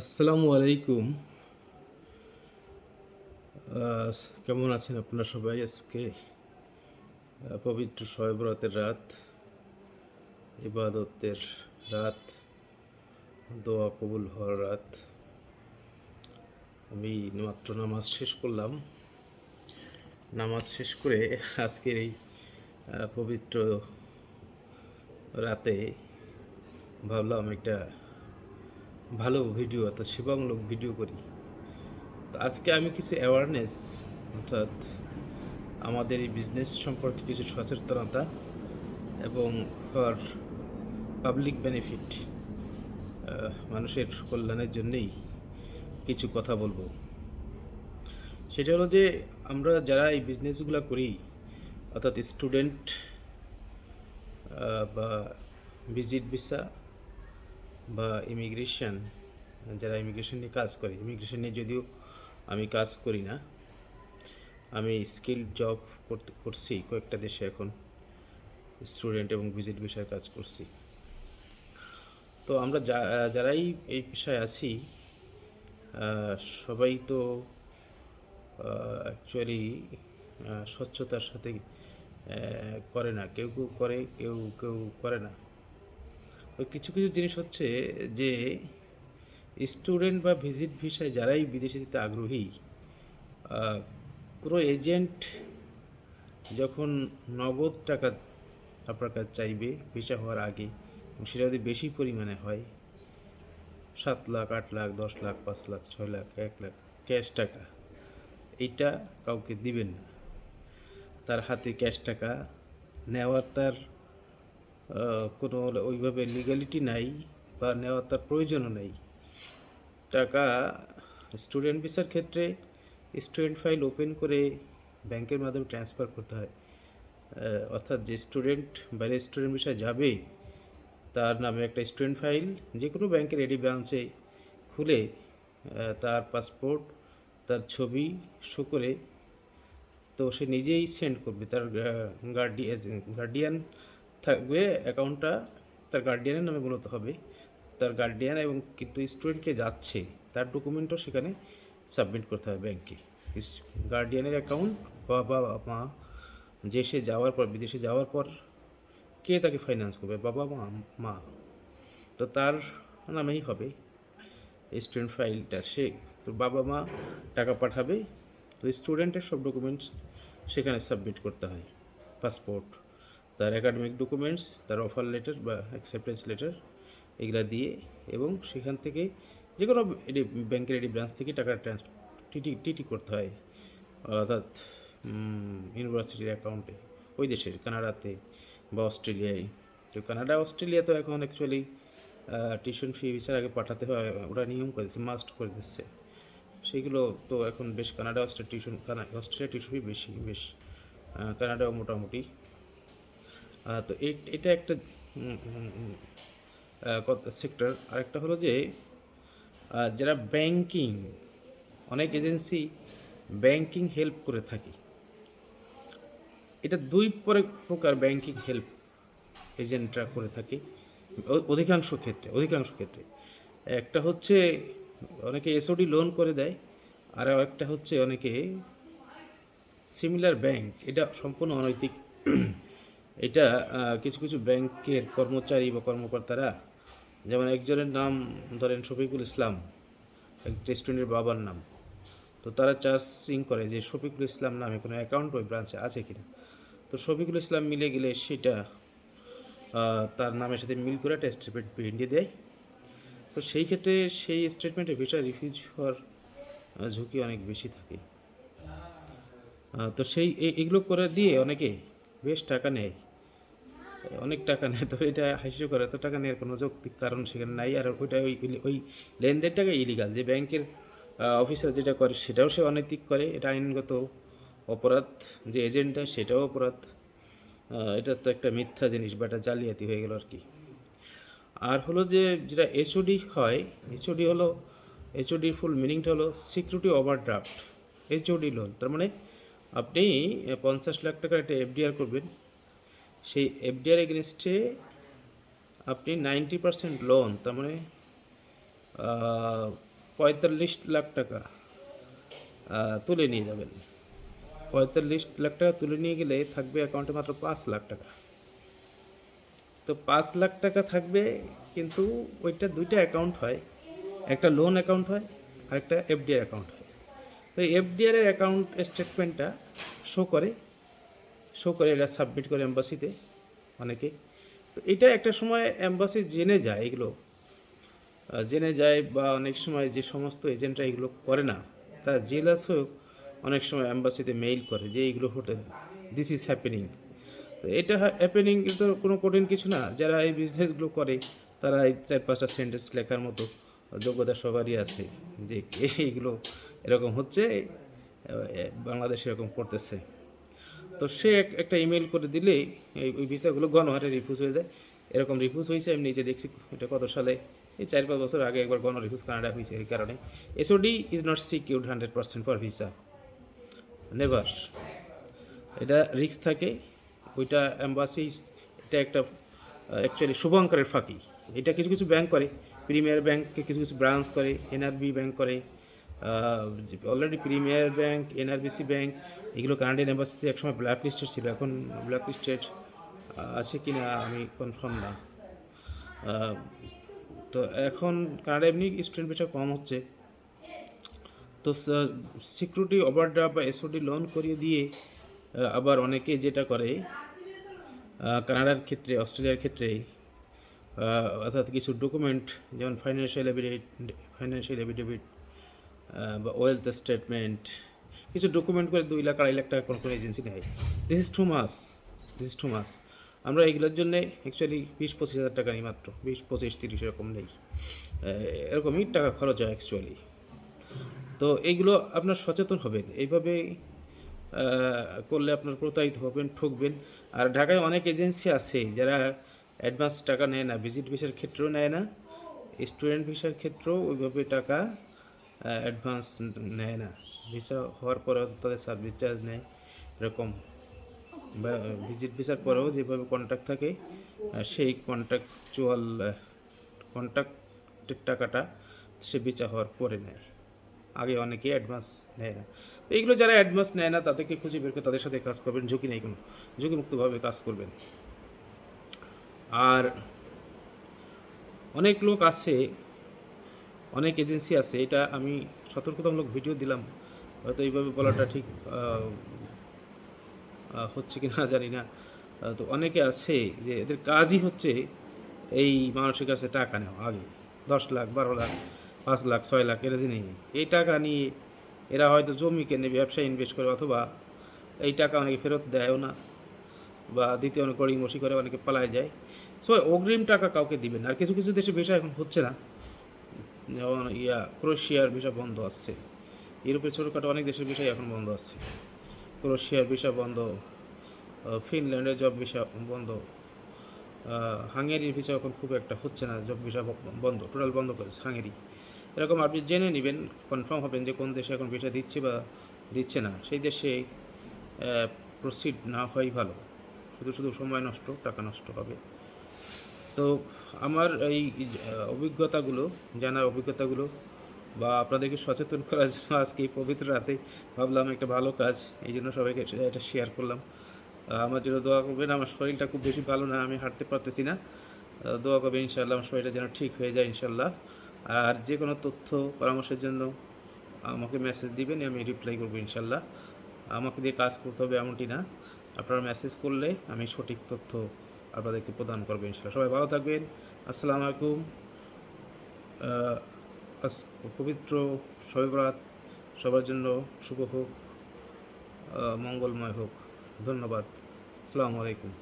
আসসালামু আলাইকুম। কেমন আছেন আপনারা সবাই আজকে? পবিত্র শয়বরাতের রাত, ইবাদতের রাত, দোয়া কবুল হওয়ার রাত। আমি মাত্র নামাজ শেষ করলাম। নামাজ শেষ করে আজকের এই পবিত্র রাতে ভাবলাম একটা ভালো ভিডিও অর্থাৎ সেবামূলক ভিডিও করি। তো আজকে আমি কিছু অ্যাওয়ারনেস অর্থাৎ আমাদের এই বিজনেস সম্পর্কে কিছু সচেতনতা এবং ফর পাবলিক বেনিফিট মানুষের কল্যাণের জন্যেই কিছু কথা বলব। সেটা হলো যে, আমরা যারা এই বিজনেসগুলো করি, অর্থাৎ স্টুডেন্ট বা ভিজিট ভিসা বা ইমিগ্রেশন যারা ইমিগ্রেশন নিয়ে কাজ করে ইমিগ্রেশন নিয়ে যদিও আমি কাজ করি না, আমি স্কিল জব করতে, করছি কয়েকটা দেশে এখন স্টুডেন্ট এবং ভিজিট বিষয়ে কাজ করছি। তো আমরা যা- যারাই এই পেশায় আছি সবাই তো অ্যাকচুয়ালি স্বচ্ছতার সাথে করে না, কেউ কেউ করে, কেউ কেউ করে না। তো কিছু কিছু জিনিস হচ্ছে যে স্টুডেন্ট বা ভিজিট ভিসায় যারাই বিদেশে যেতে আগ্রহী কোনো এজেন্ট যখন নগদ টাকা আপনার কাছে চাইবে ভিসা হওয়ার আগে সেটা যদি বেশি পরিমাণে হয়, সাত লাখ, আট লাখ, দশ লাখ, পাঁচ লাখ, ছয় লাখ, এক লাখ ক্যাশ টাকা, এইটা কাউকে দিবেন না। তার হাতে ক্যাশ টাকা নেওয়ার তার কোনো ওইভাবে লিগ্যালিটি নাই বা নেওয়ার তার প্রয়োজনও নেই। টাকা স্টুডেন্ট ভিসার ক্ষেত্রে স্টুডেন্ট ফাইল ওপেন করে ব্যাংকের মাধ্যমে ট্রান্সফার করতে হয়। অর্থাৎ যে স্টুডেন্ট বাইরে স্টুডেন্ট ভিসা যাবে, তার নামে একটা স্টুডেন্ট ফাইল যে কোনো ব্যাংকের এডি ব্রাঞ্চে খুলে তার পাসপোর্ট তার ছবি শো করে, তো সে নিজেই সেন্ড করবে। তার গার্ডিয়ান গার্ডিয়ান থাকবে অ্যাকাউন্টটা তার গার্ডিয়ানের নামে মূলত হবে। তার গার্ডিয়ান এবং কিন্তু স্টুডেন্টকে যাচ্ছে, তার ডকুমেন্টও সেখানে সাবমিট করতে হবে ব্যাংকে গার্ডিয়ানের অ্যাকাউন্ট বাবা, মা, যে সে যাওয়ার পর, বিদেশে যাওয়ার পর কে তাকে ফাইন্যান্স করবে? বাবা, মা মা। তো তার নামেই হবে স্টুডেন্ট ফাইলটা সে তো বাবা, মা টাকা পাঠাবে, তো স্টুডেন্টের সব ডকুমেন্টস সেখানে সাবমিট করতে হয় পাসপোর্ট তার একাডেমিক ডকুমেন্টস তার অফার লেটার বা অ্যাকসেপ্টেন্স লেটার এগুলো দিয়ে এবং সেখান থেকে যে কোনো এডি ব্যাংকের এডি ব্রাঞ্চ থেকে টাকা টিটি টিটি করতে হয়। অর্থাৎ ইউনিভার্সিটির অ্যাকাউন্টে ওই দেশের, কানাডাতে বা অস্ট্রেলিয়ায়। তো কানাডা, অস্ট্রেলিয়া তো এখন অ্যাকচুয়ালি টিউশন ফি বিচার আগে পাঠাতে হয়, ওরা নিয়ম করে দিচ্ছে মাস্ট করে দিচ্ছে। সেগুলো তো এখন বেশ, কানাডা, অস্ট্রেলিয়া টিউশন কানা অস্ট্রেলিয়া টিউশন ফি বেশি, বেশ কানাডাও মোটামুটি তো এটা একটা সেক্টর আরেকটা হলো যে যারা ব্যাংকিং অনেক এজেন্সি ব্যাংকিং হেল্প করে থাকে। এটা দুই পরে- প্রকার ব্যাংকিং হেল্প এজেন্টরা করে থাকে অধিকাংশ ক্ষেত্রে অধিকাংশ ক্ষেত্রে। একটা হচ্ছে, অনেকে এসওডি লোন করে দেয়, আর একটা হচ্ছে অনেকে সিমিলার ব্যাংক এটা সম্পূর্ণ অনৈতিক। এটা কিছু কিছু ব্যাংকের কর্মচারী বা কর্মকর্তারা, যেমন একজনের নাম ধরেন শফিকুল ইসলাম একটা স্টুডেন্টের বাবার নাম, তো তারা চার্জিং করে যে শফিকুল ইসলাম নামে কোনো অ্যাকাউন্ট ওই ব্রাঞ্চে আছে কিনা। তো শফিকুল ইসলাম মিলে গেলে সেটা তার নামের সাথে মিল করে একটা স্টেটমেন্ট প্রিন্টে দেয় তো সেই ক্ষেত্রে সেই স্টেটমেন্টে ভিসা রিফিউজ হওয়ার ঝুঁকি অনেক বেশি থাকে। তো সেই এগুলো করে দিয়ে অনেকে বেশ টাকা নেয় অনেক টাকা নেয়, তো এটা হাসিও করে, এত টাকা নেওয়ার কোনো যৌক্তিক কারণ সেখানে নাই। আর ওইটা ওই ওই লেনদেনটাকে ইলিগাল যে ব্যাংকের অফিসার যেটা করে, সেটাও সে অনৈতিক করে। এটা আইনগত অপরাধ, যে এজেন্টটা সেটাও অপরাধ। এটা তো একটা মিথ্যা জিনিস, বা এটা জালিয়াতি হয়ে গেল আর কি। আর হলো যে, যেটা এইচওডি হয় এইচওডি হলো এইচওডির ফুল মিনিংটা হলো সিকিউরিটি ওভারড্রাফট এইচওডি লোন তার মানে আপনি পঞ্চাশ লাখ টাকার একটা এফডিআর করবেন, সেই এফডিআর এগেনস্টে আপনি নাইনটি পার্সেন্ট লোন তার মানে পঁয়তাল্লিশ লাখ টাকা তুলে নিয়ে যাবেন। পঁয়তাল্লিশ লাখ টাকা তুলে নিয়ে গেলে থাকবে অ্যাকাউন্টে মাত্র পাঁচ লাখ টাকা। তো পাঁচ লাখ টাকা থাকবে, কিন্তু ওইটা দুইটা অ্যাকাউন্ট হয়, একটা লোন অ্যাকাউন্ট হয়, আর একটা এফডিআর অ্যাকাউন্ট হয়। তো এফডিআর এর অ্যাকাউন্ট স্টেটমেন্টটা শো করে শো করে এটা সাবমিট করে এম্বাসিতে অনেকে। তো এটা একটা সময় এম্বাসি জেনে যায় এগুলো। জেনে যায় বা অনেক সময় যে সমস্ত এজেন্টরা এগুলো করে না, তারা জেলাস হয়েও অনেক সময় অ্যাম্বাসিতে মেইল করে যে এইগুলো হোটেল দিস ইজ হ্যাপেনিং তো এটা হ্যাপেনিং তো কোনো কঠিন কিছু না। যারা এই বিজনেসগুলো করে, তারা এই চার পাঁচটা সেন্টেন্স লেখার মতো যোগ্যতা সবারই আছে যে এইগুলো এরকম হচ্ছে বাংলাদেশ এরকম করতেছে। তো সে এক- একটা ইমেল করে দিলেই ওই ভিসাগুলো গণহারে রিফিউজ হয়ে যায়। এরকম রিফিউজ হয়েছে, আমি নিজে দেখছি এটা কত সালে, এই চার পাঁচ বছর আগে একবার গণ রিফিউজ কানাডা হয়েছে এই কারণে। SOD is not secured hundred percent for visa never এটা রিস্ক থাকে, ওইটা অ্যাম্বাসি এটা একটা অ্যাকচুয়ালি শুভঙ্করের ফাঁকি। এটা কিছু কিছু ব্যাংক করে প্রিমিয়ার ব্যাংককে কিছু কিছু ব্রাঞ্চ করে এনআরবি ব্যাংক করে। Already premier bank NRBC bank এগুলো কানাডিয়ান অ্যাম্বাসিতে একসময় ব্ল্যাক লিস্টেড ছিল। এখন ব্ল্যাক লিস্টেড আছে কি না আমি কনফার্ম না। তো এখন কানাডা এমনি স্টুডেন্ট পেশা কম হচ্ছে। তো সিকিউরিটি ওভারড্রাফট বা এসওডি লোন করিয়ে দিয়ে আবার অনেকে যেটা করে কানাডার ক্ষেত্রে অস্ট্রেলিয়ার ক্ষেত্রে অর্থাৎ কিছু ডকুমেন্ট যেমন ফাইন্যান্সিয়াল এভিডেভিট ফাইন্যান্সিয়াল এভিডেভিট বা ওয়েলথ স্টেটমেন্ট কিছু ডকুমেন্ট করে দুই লাখ, আড়াই লাখ টাকা কোনো কোনো এজেন্সি নেয়। দিস ইজ টু মাস দিস ইজ টু মাস আমরা এগুলোর জন্যে অ্যাকচুয়ালি বিশ, পঁচিশ হাজার টাকা নিই মাত্র। বিশ, পঁচিশ, তিরিশ এরকম নেই। এরকমই টাকা খরচ হয় অ্যাকচুয়ালি তো এইগুলো আপনার সচেতন হবেন। এইভাবে করলে আপনার প্রতারিত হবেন, ঠকবেন। আর ঢাকায় অনেক এজেন্সি আছে যারা অ্যাডভান্স টাকা নেয় না ভিজিট ভিসার ক্ষেত্রেও নেয় না স্টুডেন্ট ভিসার ক্ষেত্রেও ওইভাবে টাকা অ্যাডভান্স নেয় না। ভিসা হওয়ার পরেও তাদের সার্ভিস চার্জ নেয় এরকম। ভিজিট ভিসার পরেও যেভাবে কন্ট্যাক্ট থাকে সেই কন্ট্রাকচুয়াল কন্ট্রাক্টের টাকাটা সে বিচার হওয়ার পরে নেয়। আগে অনেকে অ্যাডভান্স নেয় না। তো এইগুলো যারা অ্যাডভান্স নেয় না, তাদেরকে খুঁজে বের করে তাদের সাথে কাজ করবেন, ঝুঁকি নেই কোনো। ঝুঁকিমুক্তভাবে কাজ করবেন। আর অনেক লোক আছে অনেক এজেন্সি আছে, এটা আমি সতর্কতামূলক ভিডিও দিলাম। হয়তো এইভাবে বলাটা ঠিক হচ্ছে কি না জানি না। তো অনেকে আছে যে এদের কাজই হচ্ছে এই মানুষের কাছে টাকা নেওয়া আগে। দশ লাখ, বারো লাখ, পাঁচ লাখ, ছয় লাখ, এরা নেই এই টাকা নিয়ে এরা হয়তো জমি কেনে ব্যবসায় ইনভেস্ট করে, অথবা এই টাকা অনেকে ফেরত দেয়ও না, বা দ্বিতীয় অনেক গড়িমসি করে, অনেকে পালায় যায়। সো অগ্রিম টাকা কাউকে দিবেন। আর কিছু কিছু দেশে ভিসা এখন হচ্ছে না। যেমন ইয়া, ক্রোয়েশিয়ার ভিসা বন্ধ আছে। ইউরোপের ছোটোখাটো অনেক দেশের ভিসাই এখন বন্ধ আছে। ক্রোয়েশিয়ার ভিসা বন্ধ ফিনল্যান্ডের জব ভিসা বন্ধ হাঙ্গেরির ভিসা এখন খুব একটা হচ্ছে না, জব ভিসা বন্ধ, টোটাল বন্ধ করেছে হাঙ্গেরি। এরকম আপনি জেনে নেবেন, কনফার্ম হবেন যে কোন দেশে এখন ভিসা দিচ্ছে বা দিচ্ছে না। সেই দেশে প্রসিড না হওয়াই ভালো। শুধু শুধু সময় নষ্ট, টাকা নষ্ট হবে। তো আমার এই অভিজ্ঞতাগুলো, জানার অভিজ্ঞতাগুলো বা আপনাদেরকে সচেতন করার জন্য আজকে এই পবিত্র রাতে ভাবলাম একটা ভালো কাজ, এই জন্য সবাইকে এটা শেয়ার করলাম। আমার জন্য দোয়া করবেন, আমার শরীরটা খুব বেশি ভালো না, আমি হাঁটতে পারতেছি না। দোয়া করবেন ইনশাল্লাহ আমার শরীরটা যেন ঠিক হয়ে যায় ইনশাল্লাহ আর যে কোনো তথ্য, পরামর্শের জন্য আমাকে মেসেজ দিবেন, আমি রিপ্লাই করব ইনশাল্লাহ আমাকে দিয়ে কাজ করতে হবে এমনটি না। আপনারা মেসেজ করলে আমি সঠিক তথ্য আপনাদেরকে প্রদান করব ইনশাল্লাহ সবাই ভালো থাকবেন। আসসালামু আলাইকুম। পবিত্র শবে বরাত সবার জন্য শুভ হোক মঙ্গলময় হোক। ধন্যবাদ। আসসালামু আলাইকুম।